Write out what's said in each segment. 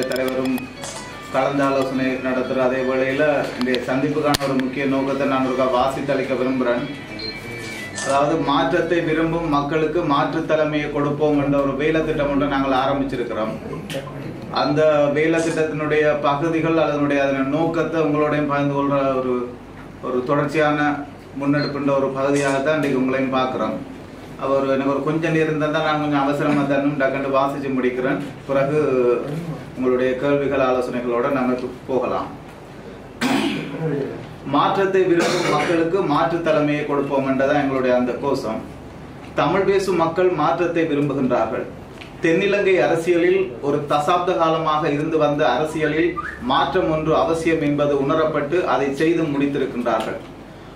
நம்முடைய தலைவரும் கலந்து ஆலோசனை நடத்துகிற அதே வேளையில் இந்த சந்திப்புக்கான ஒரு முக்கிய நோக்கத்தை நான் ஒரு வாசித்தளிக்க விரும்புகிறேன் அதாவது மாற்றத்தை விரும்பும் மக்களுக்கு மாற்று தலைமையை கொடுப்போம் என்ற ஒரு வேலை திட்டம் ஒன்றை நாங்கள் ஆரம்பிச்சிருக்கிறோம். அந்த வேலை திட்டத்தினுடைய பகுதிகள் அதனுடைய அதன் நோக்கத்தை உங்களோடையும் பகிர்ந்து கொள்கிற ஒரு ஒரு தொடர்ச்சியான முன்னெடுப்புன்ற ஒரு பகுதியாகத்தான் இன்றைக்கு உங்களையும் பார்க்குறோம். அவர் எனக்கு ஒரு கொஞ்சம் நேரம் தான் நான் கொஞ்சம் அவசரமாக தரணும் டக்குன்னு வாசிச்சு முடிக்கிறேன். பிறகு உங்களுடைய கேள்விகள் ஆலோசனைகளோட நாங்கள் போகலாம். மாற்றத்தை விரும்பும் மக்களுக்கு மாற்று தலைமையை கொடுப்போம் என்றதான் எங்களுடைய அந்த கோஷம். தமிழ் பேசும் மக்கள் மாற்றத்தை விரும்புகின்றார்கள். தென்னிலங்கை அரசியலில் ஒரு தசாப்த காலமாக இருந்து வந்த அரசியலில் மாற்றம் ஒன்று அவசியம் என்பது உணரப்பட்டு அதை செய்து முடித்திருக்கின்றார்கள்.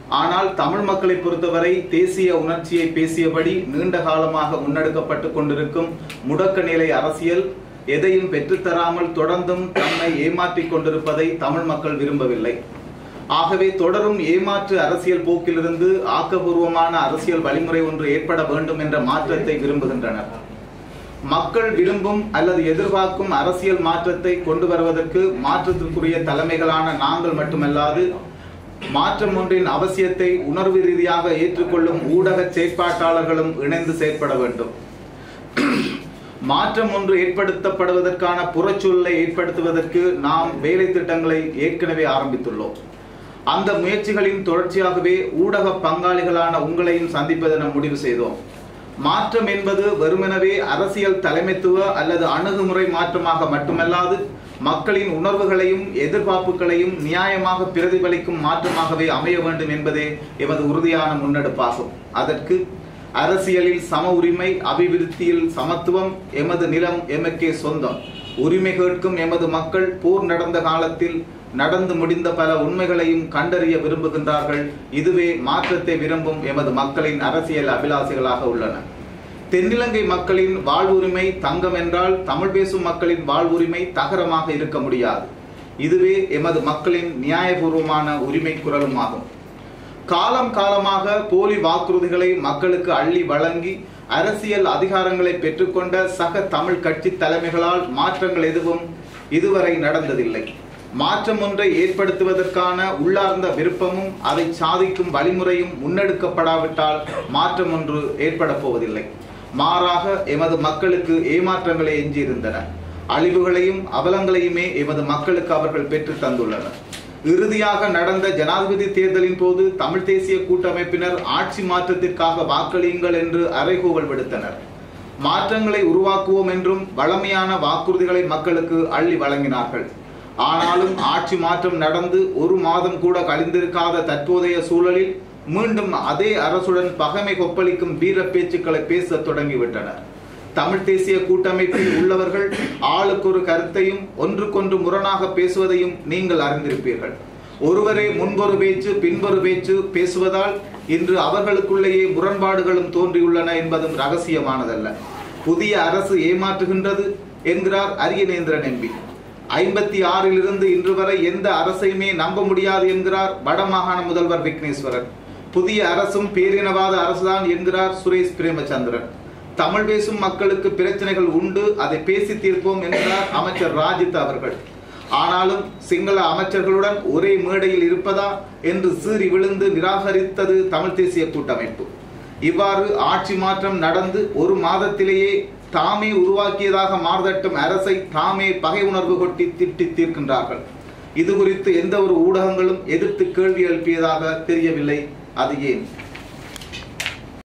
ஆனால் தமிழ் மக்களை பொறுத்தவரை தேசிய உணர்ச்சியை பேசியபடி நீண்ட காலமாக முன்னெடுக்கப்பட்டு கொண்டிருக்கும் முடக்க நிலை அரசியல் எதையும் பெற்றுத்தராமல் தொடர்ந்தும் தன்னை ஏமாற்றிக் கொண்டிருப்பதை தமிழ் மக்கள் விரும்பவில்லை. ஆகவே தொடரும் ஏமாற்று அரசியல் போக்கிலிருந்து ஆக்கபூர்வமான அரசியல் வழிமுறை ஒன்று ஏற்பட வேண்டும் என்ற மாற்றத்தை விரும்புகின்றனர். மக்கள் விரும்பும் அல்லது எதிர்பார்க்கும் அரசியல் மாற்றத்தை கொண்டு வருவதற்கு மாற்றத்திற்குரிய தலைமைகளான நாங்கள் மட்டுமல்லாது மாற்றம் ஒன்றின் அவசியத்தை உணர்வு ரீதியாக ஏற்றுக்கொள்ளும் ஊடக செயற்பாட்டாளர்களும் இணைந்து செயற்பட வேண்டும். மாற்றம் ஒன்று ஏற்படுத்தப்படுவதற்கான புறச்சூழலை ஏற்படுத்துவதற்கு நாம் வேலை திட்டங்களை ஏற்கனவே ஆரம்பித்துள்ளோம். அந்த முயற்சிகளின் தொடர்ச்சியாகவே ஊடக பங்காளிகளான உங்களையும் சந்திப்பதென முடிவு செய்தோம். மாற்றம் என்பது வெறுமெனவே அரசியல் தலைமைத்துவ அல்லது அணுகுமுறை மாற்றமாக மட்டுமல்லாது மக்களின் உணர்வுகளையும் எதிர்பார்ப்புகளையும் நியாயமாக பிரதிபலிக்கும் மாற்றமாகவே அமைய வேண்டும் என்பதே எமது உறுதியான முன்னெடுப்பாகும். அதற்கு அரசியலில் சம உரிமை அபிவிருத்தியில் சமத்துவம் எமது நிலம் எமக்கே சொந்தம். உரிமை கேட்கும் எமது மக்கள் போர் நடந்த காலத்தில் நடந்து முடிந்த பல உண்மைகளையும் கண்டறிய விரும்புகின்றார்கள். இதுவே மாற்றத்தை விரும்பும் எமது மக்களின் அரசியல் அபிலாசைகளாக உள்ளன. தென்னிலங்கை மக்களின் வாழ்வுரிமை தங்கம் என்றால் தமிழ் பேசும் மக்களின் வாழ்வுரிமை தகரமாக இருக்க முடியாது. இதுவே எமது மக்களின் நியாயபூர்வமான உரிமை குரலும் ஆகும். காலம் காலமாக போலி வாக்குறுதிகளை மக்களுக்கு அள்ளி வழங்கி அரசியல் அதிகாரங்களை பெற்றுக்கொண்ட சக தமிழ் கட்சி தலைமைகளால் மாற்றங்கள் எதுவும் இதுவரை நடந்ததில்லை. மாற்றம் ஒன்றை ஏற்படுத்துவதற்கான உள்ளார்ந்த விருப்பமும் அதை சாதிக்கும் வழிமுறையும் முன்னெடுக்கப்படாவிட்டால் மாற்றம் ஒன்று ஏற்பட போவதில்லை. மாறாக எமது மக்களுக்கு ஏமாற்றங்களே எஞ்சியிருந்தன. அழிவுகளையும் அவலங்களையுமே எமது மக்களுக்கு அவர்கள் பெற்று தந்துள்ளனர். இறுதியாக நடந்த ஜனாதிபதி தேர்தலின் போது தமிழ் தேசிய கூட்டமைப்பினர் ஆட்சி மாற்றத்திற்காக வாக்களியுங்கள் என்று அறைகூவல் விடுத்தனர். மாற்றங்களை உருவாக்குவோம் என்றும் வளமையான வாக்குறுதிகளை மக்களுக்கு அள்ளி வழங்கினார்கள். ஆனாலும் ஆட்சி மாற்றம் நடந்து ஒரு மாதம் கூட கழிந்திருக்காத தற்போதைய சூழலில் மீண்டும் அதே அரசுடன் பகைமை கொப்பளிக்கும் வீர பேச்சுக்களை பேசத் தொடங்கிவிட்டனர். தமிழ் தேசிய கூட்டமைப்பில் உள்ளவர்கள் ஆளுக்கு ஒரு கருத்தையும் ஒன்றுக்கொன்று முரணாக பேசுவதையும் நீங்கள் அறிந்திருப்பீர்கள். ஒருவரே முன்பொரு பேச்சு பின்பொரு பேச்சு பேசுவதால் இன்று அவர்களுக்குள்ளேயே முரண்பாடுகளும் தோன்றியுள்ளன என்பதும் ரகசியமானதல்ல. புதிய அரசு ஏமாற்றுகின்றது என்கிறார் அரியநேந்திரன் எம்பி. ஐம்பத்தி ஆறிலிருந்து இன்று வரை எந்த அரசையுமே நம்ப முடியாது என்கிறார் வடமாகாண முதல்வர் விக்னேஸ்வரன். புதிய அரசும் பேரினவாத அரசுதான் என்கிறார் சுரேஷ் பிரேமச்சந்திரன். தமிழ் பேசும் மக்களுக்கு பிரச்சனைகள் உண்டு அதை பேசி தீர்ப்போம் என்கிறார் அமைச்சர் ராஜித் அவர்கள். ஆனாலும் சிங்கள அமைச்சர்களுடன் ஒரே மேடையில் இருப்பதா என்று சீறி விழுந்து நிராகரித்தது தமிழ் தேசிய கூட்டமைப்பு. இவ்வாறு ஆட்சி மாற்றம் நடந்து ஒரு மாதத்திலேயே தாமே உருவாக்கியதாக மாறுதட்டும் அரசை தாமே பகை உணர்வு கொட்டி திட்டி தீர்க்கின்றார்கள். இது குறித்து எந்த ஒரு ஊடகங்களும் எதிர்த்து கேள்வி எழுப்பியதாக தெரியவில்லை. அது ஏன்?